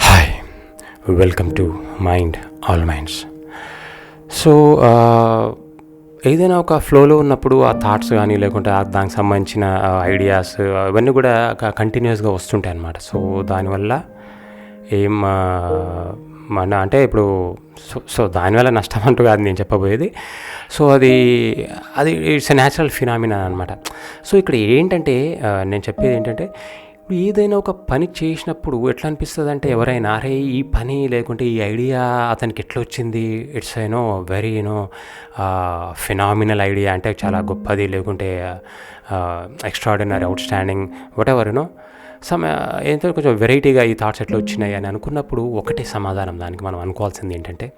Hi welcome to mind all minds so ఏదైనా ఒక ఫ్లోలో ఉన్నప్పుడు ఆ థాట్స్ కానీ లేకుంటే దానికి సంబంధించిన ఐడియాస్ అవన్నీ కూడా కంటిన్యూస్గా వస్తుంటాయి అన్నమాట సో దానివల్ల ఏం మన అంటే ఇప్పుడు సో సో దానివల్ల నష్టం అంటూ కాదు నేను చెప్పబోయేది. సో అది అది ఇట్స్ ఎ న్యాచురల్ ఫినామినా అనమాట సో ఇక్కడ ఏంటంటే నేను చెప్పేది ఏంటంటే ఇప్పుడు ఏదైనా ఒక పని చేసినప్పుడు ఎట్లా అనిపిస్తుంది అంటే ఎవరైనా అరే ఈ పని లేకుంటే ఈ ఐడియా అతనికి ఎట్లా వచ్చింది? It's you know very you know phenomenal idea అంటే చాలా గొప్పది లేకుంటే extraordinary outstanding whatever you know సమ ఏంటంటే కొంచెం వెరైటీగా ఈ థాట్స్ ఎట్లా వచ్చినాయి అని అనుకున్నప్పుడు ఒకటే సమాధానం దానికి మనం అనుకోవాల్సింది ఏంటంటే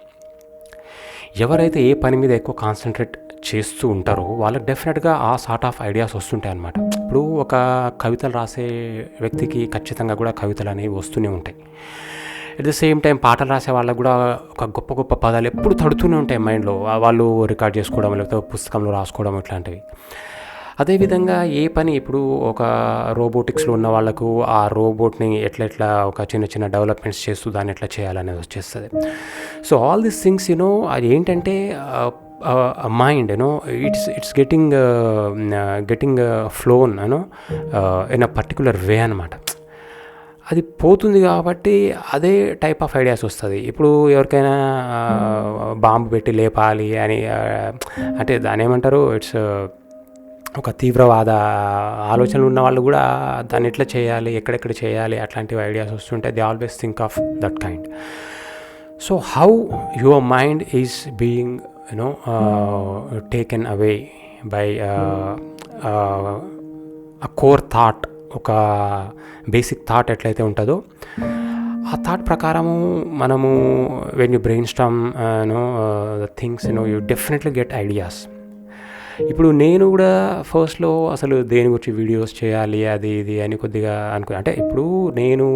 ఎవరైతే ఏ పని మీద ఎక్కువ కాన్సన్ట్రేట్ చేస్తూ ఉంటారో వాళ్ళకి డెఫినెట్గా ఆ సార్ట్ ఆఫ్ ఐడియాస్ వస్తుంటాయి అన్నమాట. ఇప్పుడు ఒక కవితలు రాసే వ్యక్తికి ఖచ్చితంగా కూడా కవితలు అనేవి వస్తూనే ఉంటాయి. అట్ ద సేమ్ టైం పాటలు రాసే వాళ్ళకు కూడా ఒక గొప్ప గొప్ప పదాలు ఎప్పుడు తడుతూనే ఉంటాయి మైండ్లో. వాళ్ళు రికార్డ్ చేసుకోవడం లేకపోతే పుస్తకంలో రాసుకోవడం ఇట్లాంటివి. అదేవిధంగా ఏ పని ఇప్పుడు ఒక రోబోటిక్స్లో ఉన్న వాళ్ళకు ఆ రోబోట్ని ఎట్లా ఎట్లా ఒక చిన్న చిన్న డెవలప్మెంట్స్ చేస్తూ దాన్ని ఎట్లా చేయాలనేది వచ్చేస్తుంది. So all this things you know అది ఏంటంటే mind you know it's it's getting getting flown you know in a particular way అనమాట అది పోతుంది కాబట్టి అదే టైప్ ఆఫ్ ఐడియాస్ వస్తుంది. ఇప్పుడు ఎవరికైనా బాంబు పెట్టి లేపాలి అని అంటే దాని ఏమంటారు ఇట్స్ ఒక తీవ్రవాద ఆలోచనలు ఉన్న వాళ్ళు కూడా దాన్ని ఎట్లా చేయాలి ఎక్కడెక్కడ చేయాలి అట్లాంటివి ఐడియాస్ వస్తుంటే they always think of that kind so how your mind is being you know taken away by a core thought ఒక బేసిక్ థాట్ ఎట్లయితే ఉంటుందో ఆ థాట్ ప్రకారము మనము when you brainstorm know the things know you definitely get ideas ఇప్పుడు నేను కూడా ఫస్ట్లో అసలు దేని గురించి వీడియోస్ చేయాలి అది ఇది అని కొద్దిగా అనుకో అంటే ఇప్పుడు నేను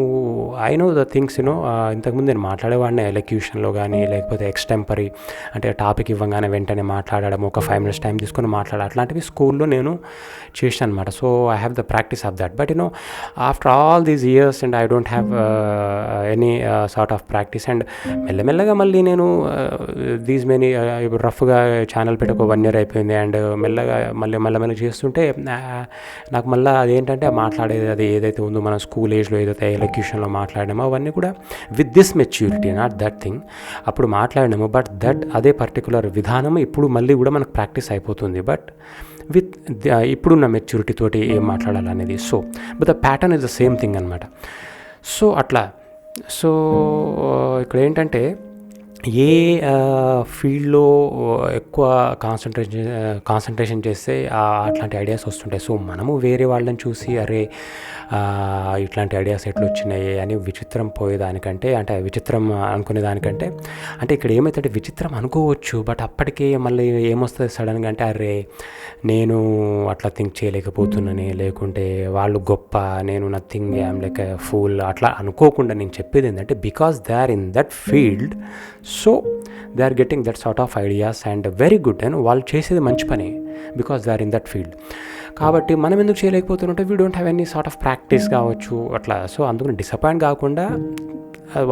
I know the things you know ఇంతకుముందు నేను మాట్లాడేవాడిని ఎలక్యూషన్లో కానీ లేకపోతే ఎక్స్టెంపరీ అంటే టాపిక్ ఇవ్వగానే వెంటనే మాట్లాడడం ఒక ఫైవ్ మినిట్స్ టైం తీసుకొని మాట్లాడడం అట్లాంటివి స్కూల్లో నేను చేశాను అనమాట so I have the practice of that but you know after all these years and I don't have any sort of practice and మెల్లమెల్లగా మళ్ళీ నేను దీస్ మెనీ ఇప్పుడు రఫ్గా ఛానల్ పెట్టి ఒక వన్ ఇయర్ అయిపోయింది అండ్ మెల్లగా మళ్ళీ మళ్ళీ మళ్ళీ చేస్తుంటే నాకు మళ్ళీ అదేంటంటే మాట్లాడేది అది ఏదైతే ఉందో మన స్కూల్ ఏజ్లో ఏదైతే ఎలక్యూషన్లో మాట్లాడినామో అవన్నీ కూడా with this maturity not that thing అప్పుడు మాట్లాడినాము బట్ దట్ అదే పర్టికులర్ విధానం ఇప్పుడు మళ్ళీ కూడా మనకు ప్రాక్టీస్ అయిపోతుంది. బట్ విత్ ఇప్పుడున్న మెచ్యూరిటీ తోటి ఏం మాట్లాడాలనేది. So but the pattern is the same thing అనమాట సో అట్లా. సో ఇక్కడ ఏంటంటే ఏ ఫీల్డ్లో ఎక్కువ కాన్సన్ట్రేషన్ కాన్సన్ట్రేషన్ చేస్తే అట్లాంటి ఐడియాస్ వస్తుంటాయి. సో మనము వేరే వాళ్ళని చూసి అరే ఇట్లాంటి ఐడియాస్ ఎట్లా వచ్చినాయి అని విచిత్రం పోయేదానికంటే అంటే విచిత్రం అనుకునే దానికంటే అంటే ఇక్కడ ఏమైతే విచిత్రం అనుకోవచ్చు బట్ అప్పటికే మళ్ళీ ఏమొస్తుంది సడన్గా అంటే అరే నేను అట్లా థింక్ చేయలేకపోతున్నాను లేకుంటే వాళ్ళు గొప్ప నేను నథింగ్ ఐమ్ లైక్ ఫూల్ అట్లా అనుకోకుండా నేను చెప్పేది ఏంటంటే because they are in that field so they are getting that sort of ideas and very good and వాళ్ళు చేసేది మంచి పని because they are in that field కాబట్టి మనం ఎందుకు చేయలేకపోతుంటే we don't have any sort of practice కావచ్చు అట్లా. So అందుకని డిసప్పాయింట్ కాకుండా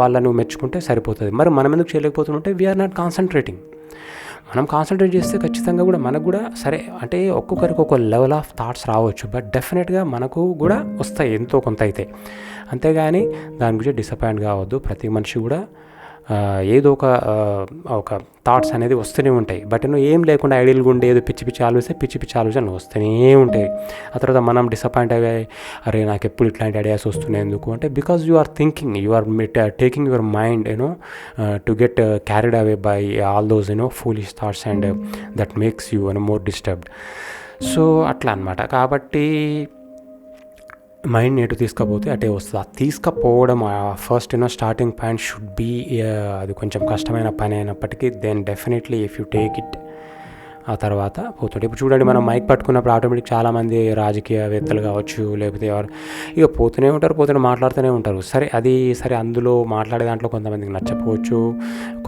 వాళ్ళను మెచ్చుకుంటే సరిపోతుంది. మరి మనం ఎందుకు చేయలేకపోతుంటే వీఆర్ నాట్ కాన్సన్ట్రేటింగ్ మనం కాన్సన్ట్రేట్ చేస్తే ఖచ్చితంగా కూడా మనకు కూడా సరే అంటే ఒక్కొక్కరికి ఒక లెవెల్ ఆఫ్ థాట్స్ రావచ్చు. బట్ డెఫినెట్గా మనకు కూడా వస్తాయి ఎంతో కొంత అయితే. అంతేగాని దాని గురించి డిసప్పాయింట్ కావద్దు. ప్రతి మనిషి కూడా ఏదో ఒక ఒక థాట్స్ అనేది వస్తూనే ఉంటాయి. బట్ నువ్వు ఏం లేకుండా ఐడియల్గా ఉండే ఏదో పిచ్చి పిచ్చి ఆలోచిస్తే పిచ్చి పిచ్చి ఆలోచనలు వస్తూనే ఉంటాయి. ఆ తర్వాత మనం డిసప్పాయింట్ అయ్యాయి అరే నాకు ఎప్పుడు ఇట్లాంటి ఐడియాస్ వస్తున్నాయి ఎందుకు? అంటే because you are thinking you are taking your mind you know to get carried away by all those you know foolish thoughts and that makes you you know more disturbed so అట్లా అనమాట కాబట్టి mind ఎటు తీసుకపోతే అటే వస్తుంది. ఆ తీసుకపోవడం first you know starting point should be అది కొంచెం కష్టమైన పని అయినప్పటికీ then definitely if you take it ఆ తర్వాత పోతుంటే ఇప్పుడు చూడండి మనం మైక్ పట్టుకున్నప్పుడు ఆటోమేటిక్ చాలామంది రాజకీయవేత్తలు కావచ్చు లేకపోతే ఎవరు ఇక పోతూనే ఉంటారు పోతూనే మాట్లాడుతూనే ఉంటారు. సరే అది సరే అందులో మాట్లాడే దాంట్లో కొంతమందికి నచ్చకపోవచ్చు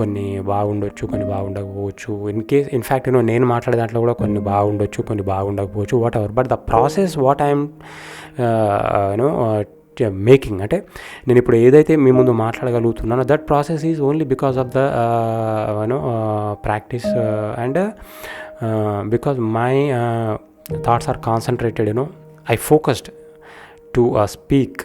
కొన్ని బాగుండొచ్చు కొన్ని బాగుండకపోవచ్చు. ఇన్ కేస్ ఇన్ఫ్యాక్ట్ నేను నేను మాట్లాడే దాంట్లో కూడా కొన్ని బాగుండొచ్చు కొన్ని బాగుండకపోవచ్చు whatever but the process what I'm you know making అంటే నేను ఇప్పుడు ఏదైతే మీ ముందు మాట్లాడగలుగుతున్నానో that process is only because of the you know practice and because my thoughts are concentrated you know I focused to speak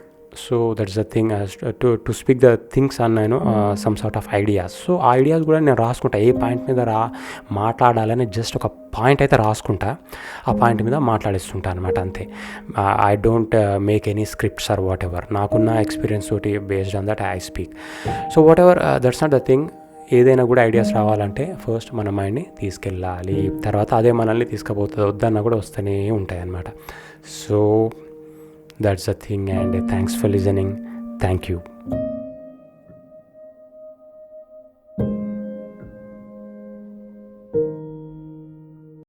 so that's the thing to to speak the things అన్న నేను some sort of ideas so ఆ ideas కూడా నేను రాసుకుంటా. ఏ point మీద రా మాట్లాడాలని just ఒక పాయింట్ అయితే రాసుకుంటా. ఆ పాయింట్ మీద మాట్లాడిస్తుంటా అనమాట అంతే. I don't make any scripts or whatever నాకున్న ఎక్స్పీరియన్స్ తోటి based on that I speak so whatever that's not the thing ఏదైనా కూడా ఐడియాస్ రావాలంటే ఫస్ట్ మన మైండ్ని తీసుకెళ్ళాలి. తర్వాత అదే మనల్ని తీసుకుపోతుంది వద్దన్న కూడా వస్తూనే ఉంటాయి అన్నమాట so that's the thing and thanks for listening. Thank you.